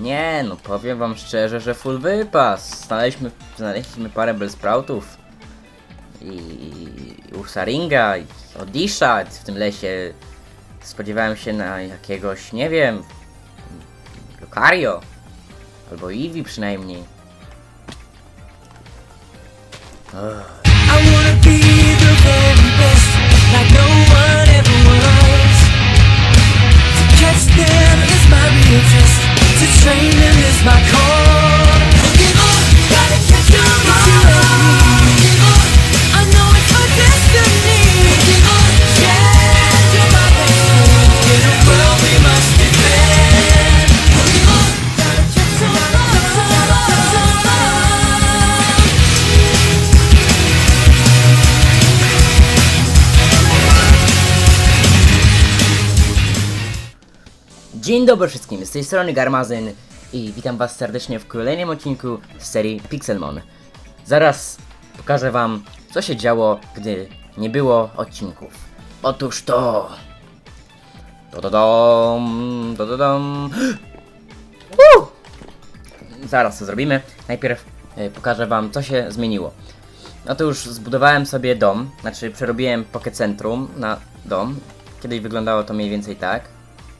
Nie, no powiem wam szczerze, że full wypas. Znaleźliśmy, znaleźliśmy parę Bellsproutów. I Ursaringa, i Odisha w tym lesie. Spodziewałem się na jakiegoś, nie wiem, Lucario. Albo Eevee przynajmniej. I wanna be the very best, like no one ever was. To catch them is my real test. To train them is my call. Dobry wszystkim, z tej strony Garmazyn i witam was serdecznie w kolejnym odcinku z serii Pixelmon. Zaraz pokażę wam, co się działo, gdy nie było odcinków. Otóż to... Dododom, dododom... Uh! Zaraz to zrobimy. Najpierw e, pokażę wam, co się zmieniło. No to już zbudowałem sobie dom, znaczy przerobiłem Pocket Centrum na dom. Kiedyś wyglądało to mniej więcej tak.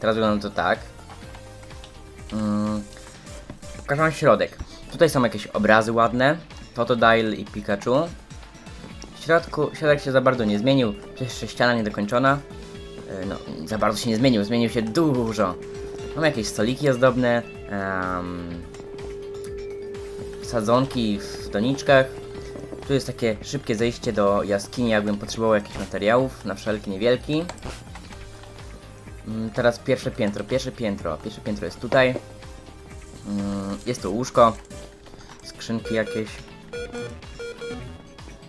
Teraz wygląda to tak. Mm. Pokażę środek. Tutaj są jakieś obrazy ładne. Totodile i Pikachu. W środku, środek się za bardzo nie zmienił. Jeszcze ściana niedokończona. E, No, za bardzo się nie zmienił, zmienił się dużo. Mam jakieś stoliki ozdobne. em, sadzonki w doniczkach. Tu jest takie szybkie zejście do jaskini, jakbym potrzebował jakichś materiałów, na wszelki niewielki. Mm, Teraz pierwsze piętro, pierwsze piętro, pierwsze piętro jest tutaj. Mm, Jest tu łóżko, skrzynki jakieś.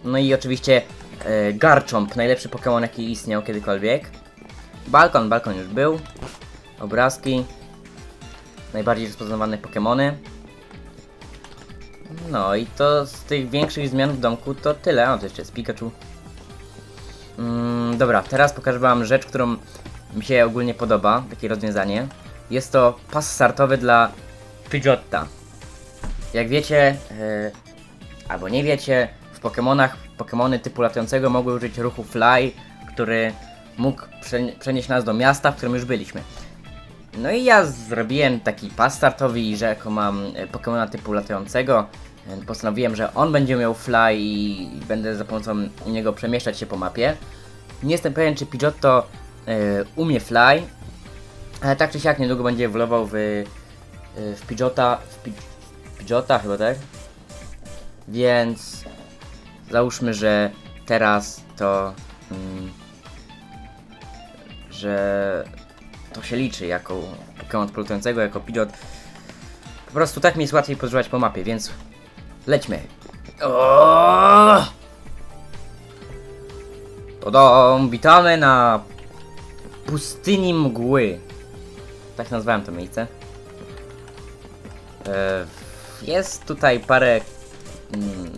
No i oczywiście e, Garchomp, najlepszy Pokémon jaki istniał kiedykolwiek. Balkon, balkon już był. Obrazki. Najbardziej rozpoznawane Pokémony. No i to z tych większych zmian w domku to tyle. O, to jeszcze jest Pikachu. Mm, dobra, teraz pokażę wam rzecz, którą mi się ogólnie podoba, takie rozwiązanie. Jest to pas startowy dla Pidgeotta. Jak wiecie, e, albo nie wiecie, w Pokémonach Pokémony typu latającego mogły użyć ruchu Fly, który mógł prze- przenieść nas do miasta, w którym już byliśmy. No i ja zrobiłem taki pas startowy i że jako mam e, Pokemona typu latającego, e, postanowiłem, że on będzie miał fly i będę za pomocą niego przemieszczać się po mapie. Nie jestem pewien, czy Pidgeotto umie fly, ale tak czy siak niedługo będzie ewoluował w, e, w Pidgeota, w Pi- Pidgeota chyba tak? Więc załóżmy, że teraz to, mm, że to się liczy jako Pokémon polutującego, jako Pidgeot. Po prostu tak mi jest łatwiej podróżować po mapie, więc lećmy. O! Tadam! Witamy na pustyni mgły. Tak nazwałem to miejsce. E, Jest tutaj parę mm,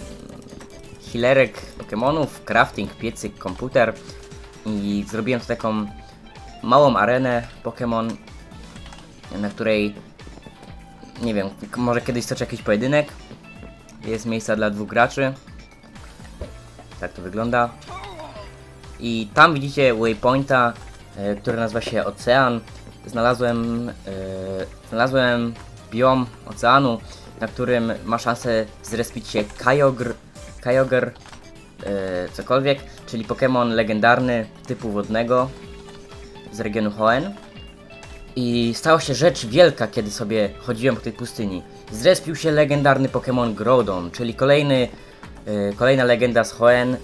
healerek Pokémonów, crafting, piecyk, komputer i zrobiłem tu taką małą arenę Pokémon, na której nie wiem, może kiedyś stoczę jakiś pojedynek. Jest miejsca dla dwóch graczy. Tak to wygląda. I tam widzicie waypointa, który nazywa się Ocean. Znalazłem, e, znalazłem biom oceanu, na którym ma szansę zrespić się Kyogr, Kyogre, e, cokolwiek, czyli Pokémon legendarny typu wodnego z regionu Hoenn. I stała się rzecz wielka, kiedy sobie chodziłem po tej pustyni. Zrespił się legendarny Pokémon Groudon, czyli kolejny, e, kolejna legenda z Hoenn, e,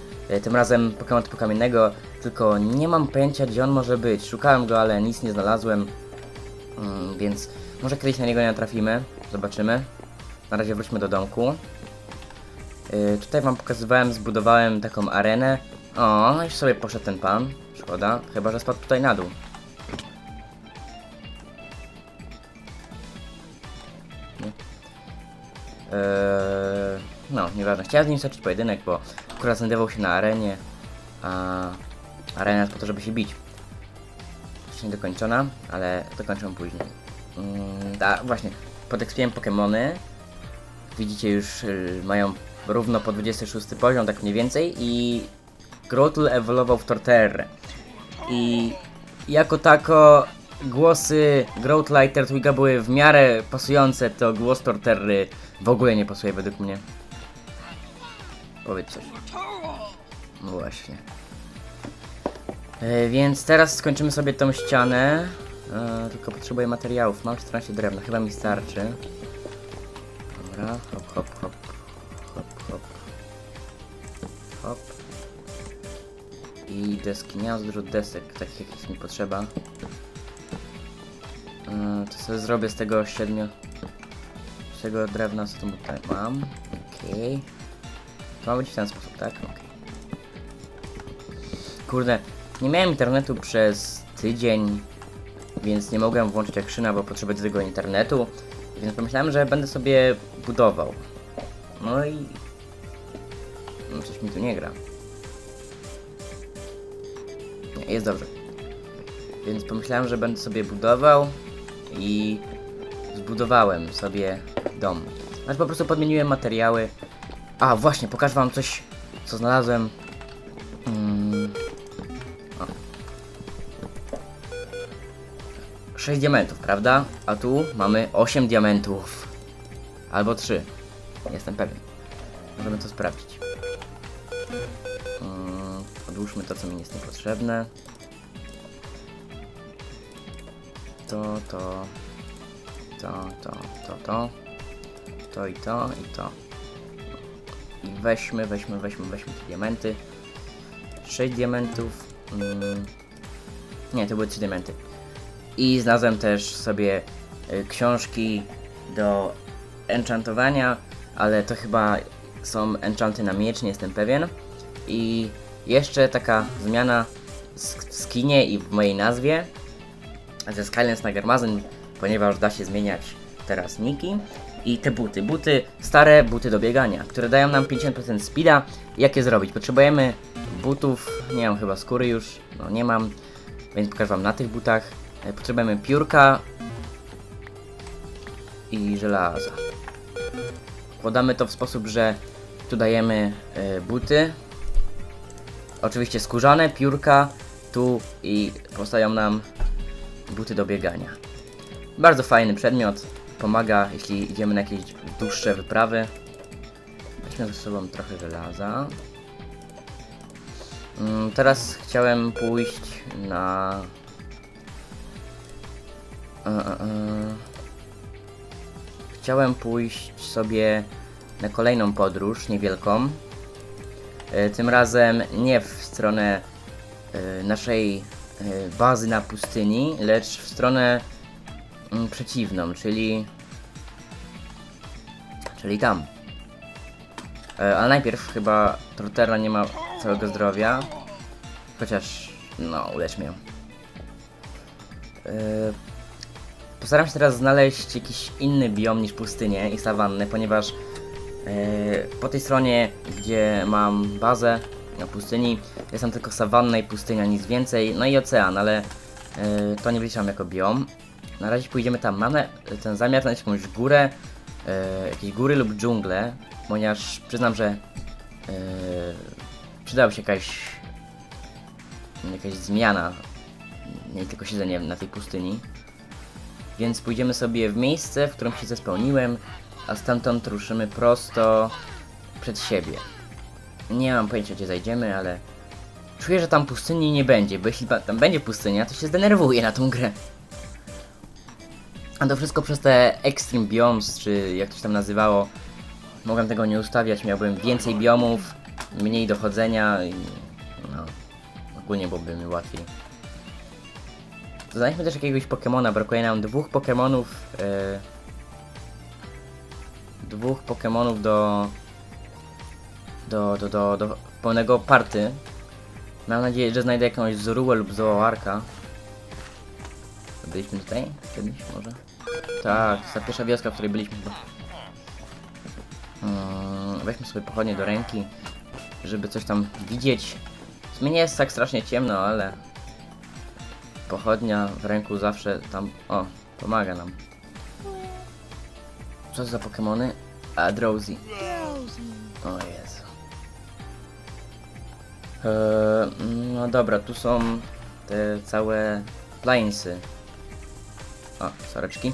tym razem Pokémon typu kamiennego, tylko nie mam pojęcia gdzie on może być. Szukałem go, ale nic nie znalazłem, mm, więc może kiedyś na niego nie natrafimy, zobaczymy. Na razie wróćmy do domku. E, tutaj wam pokazywałem, zbudowałem taką arenę. O, już sobie poszedł ten pan, szkoda, chyba że spadł tutaj na dół. Eee, no, nieważne. Chciałem z nim stoczyć pojedynek, bo akurat znajdował się na arenie, a arena jest po to, żeby się bić. Jeszcze nie dokończona, ale dokończę później. Mm, da, właśnie. podekspiłem Pokémony. Widzicie już y, mają równo po 26 poziom, tak mniej więcej i Growlithe ewoluował w Torterrę. I jako tako głosy Growlithe i Turtwiga były w miarę pasujące, to głos Torterry w ogóle nie pasuje według mnie. Powiedz coś. No właśnie. E, więc teraz skończymy sobie tą ścianę. E, tylko potrzebuję materiałów. Mam 14 drewna, chyba mi starczy. Dobra, hop, hop, hop. Hop, hop. Hop. I deski. Nie mam dużo desek, takich jak jest mi potrzeba. E, to sobie zrobię z tego siedmiu... Z tego drewna, co tu mam. Okej. To ma być w ten sposób, tak? Okej. Kurde, nie miałem internetu przez tydzień, więc nie mogłem włączyć akrzyna, bo potrzebuję do tego internetu, więc pomyślałem, że będę sobie budował. No i... No coś mi tu nie gra. Nie, jest dobrze. Więc pomyślałem, że będę sobie budował i zbudowałem sobie dom. Znaczy po prostu podmieniłem materiały. A właśnie, pokażę wam coś, co znalazłem. Mm. O. 6 diamentów, prawda? A tu mamy 8 diamentów. Albo 3. Nie jestem pewien. Możemy to sprawdzić. Mm, Odłóżmy to, co mi jest niepotrzebne. To, to, to, to, to, to, to i to, i to. I weźmy, weźmy, weźmy, weźmy te diamenty. 6 diamentów. Mm, nie, to były 3 diamenty. I znalazłem też sobie y, książki do enchantowania, ale to chyba są enchanty na miecz, nie jestem pewien. I jeszcze taka zmiana w skinie i w mojej nazwie ze Skylands na Garmazyn, ponieważ da się zmieniać teraz niki. I te buty, buty, stare buty do biegania, które dają nam 50% speeda. Jak je zrobić? Potrzebujemy butów, nie mam chyba skóry już, no nie mam, więc pokażę wam na tych butach. E, Potrzebujemy piórka i żelaza. Podamy to w sposób, że tu dajemy e, buty, oczywiście skórzane, piórka, tu i powstają nam buty do biegania. Bardzo fajny przedmiot, pomaga jeśli idziemy na jakieś dłuższe wyprawy. Weźmy ze sobą trochę żelaza. Mm, Teraz chciałem pójść na... E, e, e. Chciałem pójść sobie na kolejną podróż, niewielką. Tym razem nie w stronę naszej bazy na pustyni, lecz w stronę przeciwną, czyli czyli tam. E, ale najpierw chyba Torterra nie ma całego zdrowia. Chociaż, no, ulecz mnie. E, postaram się teraz znaleźć jakiś inny biom niż pustynię i sawannę, ponieważ e, po tej stronie, gdzie mam bazę na pustyni, jest tam tylko sawanna i pustynia, nic więcej, no i ocean, ale e, to nie wliczam jako biom. Na razie pójdziemy tam. Mamy ten zamiar znaleźć jakąś górę, e, jakieś góry lub dżunglę, ponieważ przyznam, że e, się jakaś jakaś zmiana, nie tylko siedzenie na tej pustyni. Więc pójdziemy sobie w miejsce, w którym się zespełniłem, a stamtąd ruszymy prosto przed siebie. Nie mam pojęcia gdzie zajdziemy, ale czuję, że tam pustyni nie będzie, bo jeśli tam będzie pustynia, to się zdenerwuję na tą grę. A to wszystko przez te Extreme Biomes, czy jak to się tam nazywało. Mogłem tego nie ustawiać, miałbym więcej biomów, mniej dochodzenia i no, ogólnie byłoby mi łatwiej. Znajdźmy też jakiegoś Pokemona, brakuje nam dwóch Pokemonów, e, dwóch Pokemonów do, do, do, do, do pełnego party. Mam nadzieję, że znajdę jakąś Zoruę lub Zooarka. Byliśmy tutaj kiedyś może? Tak, ta pierwsza wioska, w której byliśmy chyba. Mm, weźmy sobie pochodnie do ręki, żeby coś tam widzieć. W sumie nie jest tak strasznie ciemno, ale pochodnia w ręku zawsze tam, o, pomaga nam. Co za Pokemony? A, Drowsy. O Jezu. Eee, no dobra, tu są te całe plainsy. O, soreczki.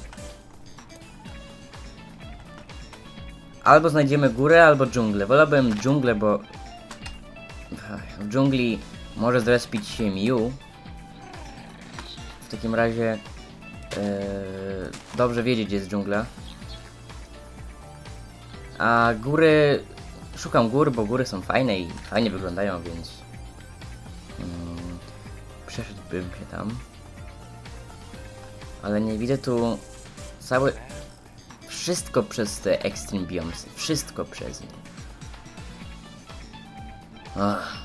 Albo znajdziemy górę, albo dżunglę. Wolałbym dżunglę, bo w dżungli może zrespić się Mew. W takim razie eee, dobrze wiedzieć, gdzie jest dżungla. A góry... Szukam gór, bo góry są fajne i fajnie wyglądają, więc... Mm, przeszedłbym się tam. Ale nie widzę tu całe... Wszystko przez te Extreme Biomes. Wszystko przez nie. Ach.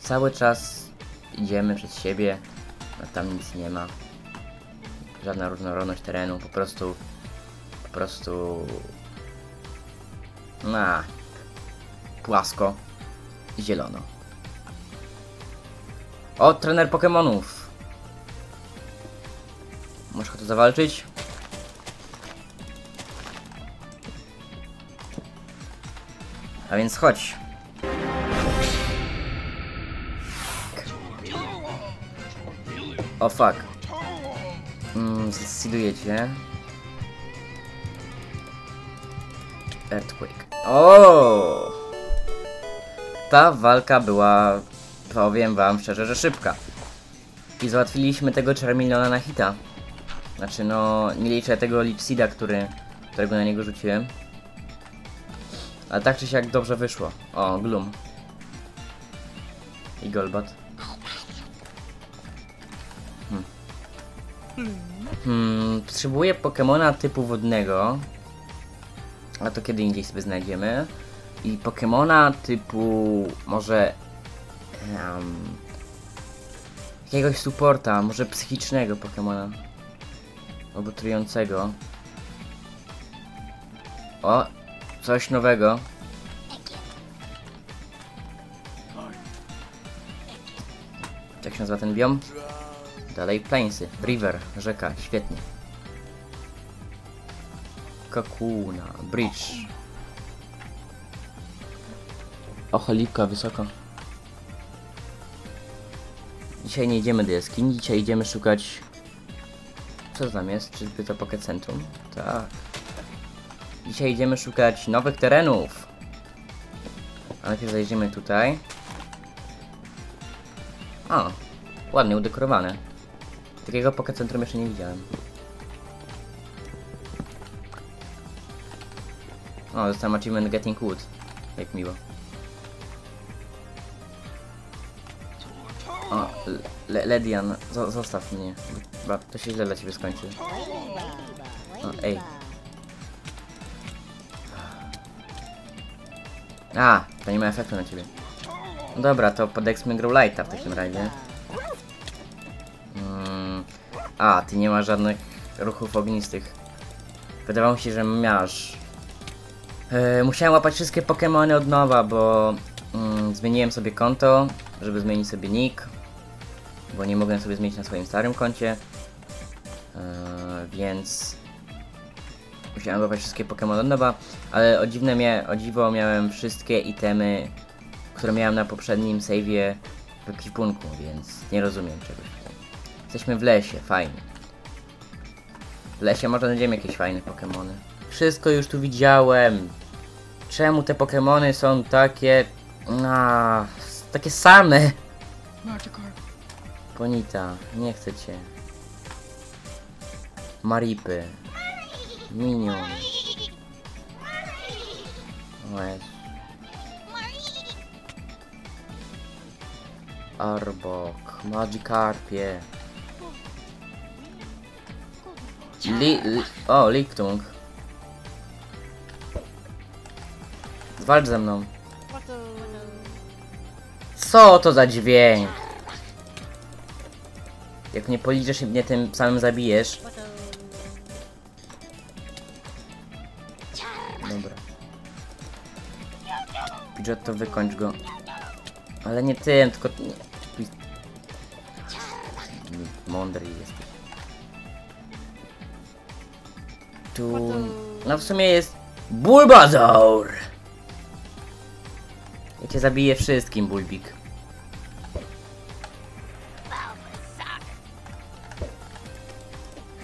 Cały czas idziemy przez siebie, a tam nic nie ma. Żadna różnorodność terenu, po prostu... Po prostu... Na. Płasko. Zielono. O, trener Pokemonów! Możesz tu zawalczyć? A więc chodź. O fuck. Mm, zdecidujecie. Earthquake. O! Ta walka była, powiem wam szczerze, że szybka. I załatwiliśmy tego Charmeleona na hita. Znaczy no, nie liczę tego Leechseeda, który, którego na niego rzuciłem. Ale tak czy siak dobrze wyszło. O, Gloom. I Golbat. Hmm. Hmm, potrzebuję Pokemona typu wodnego. A to kiedy indziej sobie znajdziemy. I Pokemona typu może... em, jakiegoś supporta, może psychicznego Pokemona. Albo trującego. O, coś nowego. Jak się nazywa ten biom? Dalej Plainsy, River, rzeka, świetnie. Kakuna, Bridge. O, cholipka, wysoko. Dzisiaj nie idziemy do jaskini, dzisiaj idziemy szukać... Co tam jest? Czyżby to Pocket Centrum? Tak. Dzisiaj idziemy szukać nowych terenów. A najpierw zajrzymy tutaj. O, ładnie udekorowane. Takiego Pocket Centrum jeszcze nie widziałem. O, dostałem achievement Getting Wood. Jak miło. O, Le Ledian, zo zostaw mnie. Chyba to się źle dla ciebie skończy. O, ej. A, to nie ma efektu na ciebie. Dobra, to podexmy Growlite'a w takim razie. Mm, a, ty nie masz żadnych ruchów ognistych. Wydawało mi się, że masz. E, musiałem łapać wszystkie Pokémony od nowa, bo mm, zmieniłem sobie konto, żeby zmienić sobie nick. Bo nie mogłem sobie zmienić na swoim starym koncie. E, więc musiałem łapać wszystkie Pokémony od nowa, ale o, dziwne mia o dziwo miałem wszystkie itemy, które miałem na poprzednim save'ie w ekwipunku, więc nie rozumiem czegoś. Jesteśmy w lesie, fajnie. W lesie może znajdziemy jakieś fajne Pokémony. Wszystko już tu widziałem. Czemu te Pokémony są takie... A, takie same? Bonita, nie chcę cię. Maripy. Minion. Jezu. Arbok, Magikarpie. Li, li, o, Lictung. Walcz ze mną. Co to za dźwięk? Jak mnie policzysz i mnie tym samym zabijesz. Dobra. Pidgeot to wykończ go. Ale nie tym, tylko... Nie. Mądry jesteś. tu... No w sumie jest... Bulbazaur! Ja cię zabiję wszystkim, Bulbik.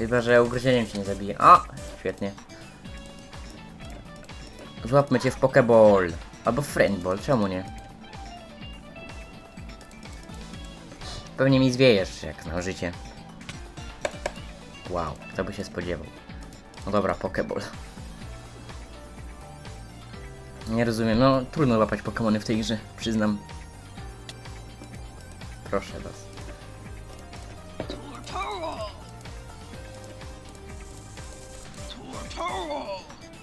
Chyba, że ugryzieniem cię nie zabije. O! Świetnie. Złapmy cię w Pokeball. Albo Friendball, czemu nie? Pewnie mi zwiejesz, jak znam życie. Wow, kto by się spodziewał. No dobra, Pokeball. Nie rozumiem, no trudno łapać Pokemony w tej grze, przyznam. Proszę was.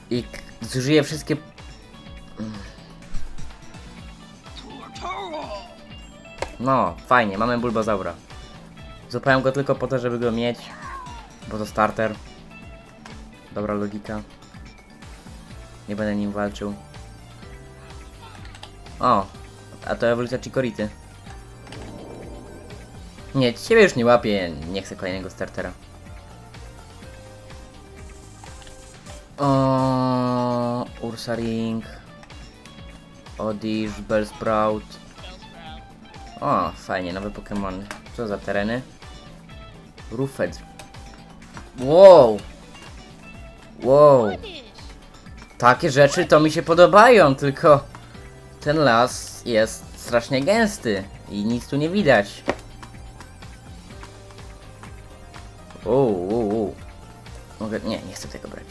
I zużyję wszystkie... No, fajnie, mamy Bulbazaura. Złapałem go tylko po to, żeby go mieć, bo to starter. Dobra logika. Nie będę nim walczył. O, a to ewolucja Chikority. Nie, ciebie już nie łapię, nie chcę kolejnego startera. Ursaring. Odish, Bellsprout. O, fajnie, nowe Pokémon. Co za tereny? Rufed. Wow! Wow! Takie rzeczy to mi się podobają, tylko ten las jest strasznie gęsty i nic tu nie widać. Uuu, uu, uu. Mogę... Nie, nie chcę tego brać.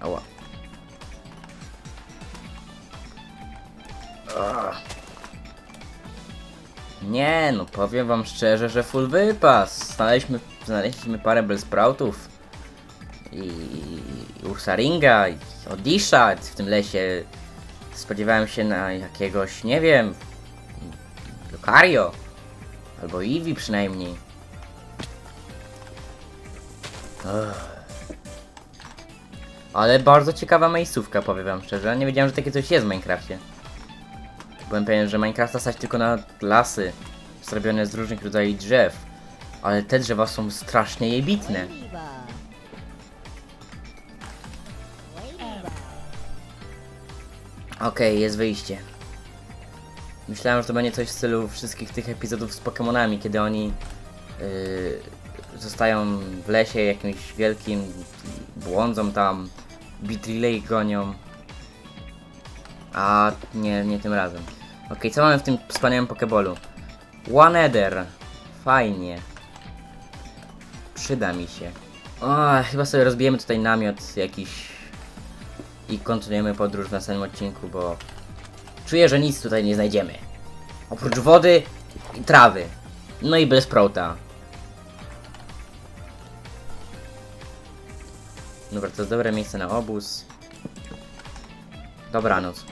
Ała. Nie, no powiem wam szczerze, że full wypas. Znaleźliśmy, znaleźliśmy parę Bellsproutów i Ursaringa i Odisha w tym lesie. Spodziewałem się na jakiegoś, nie wiem, Lucario albo Eevee przynajmniej. Ugh. Ale bardzo ciekawa miejscówka, powiem wam szczerze. Nie wiedziałem, że takie coś jest w Minecrafcie. Byłem pewien, że Minecrafta stać tylko na lasy zrobione z różnych rodzajów drzew. Ale te drzewa są strasznie jebitne. Okej, jest wyjście. Myślałem, że to będzie coś w stylu wszystkich tych epizodów z Pokémonami, kiedy oni yy, zostają w lesie jakimś wielkim, błądzą tam, Beatryley ich gonią. A nie, nie tym razem. Okej, co mamy w tym wspaniałym Pokeballu? One Eder. Fajnie. Przyda mi się. O, chyba sobie rozbijemy tutaj namiot jakiś i kontynuujemy podróż w następnym odcinku, bo czuję, że nic tutaj nie znajdziemy. Oprócz wody i trawy. No i bez prota. Dobra, to jest dobre miejsce na obóz. Dobranoc.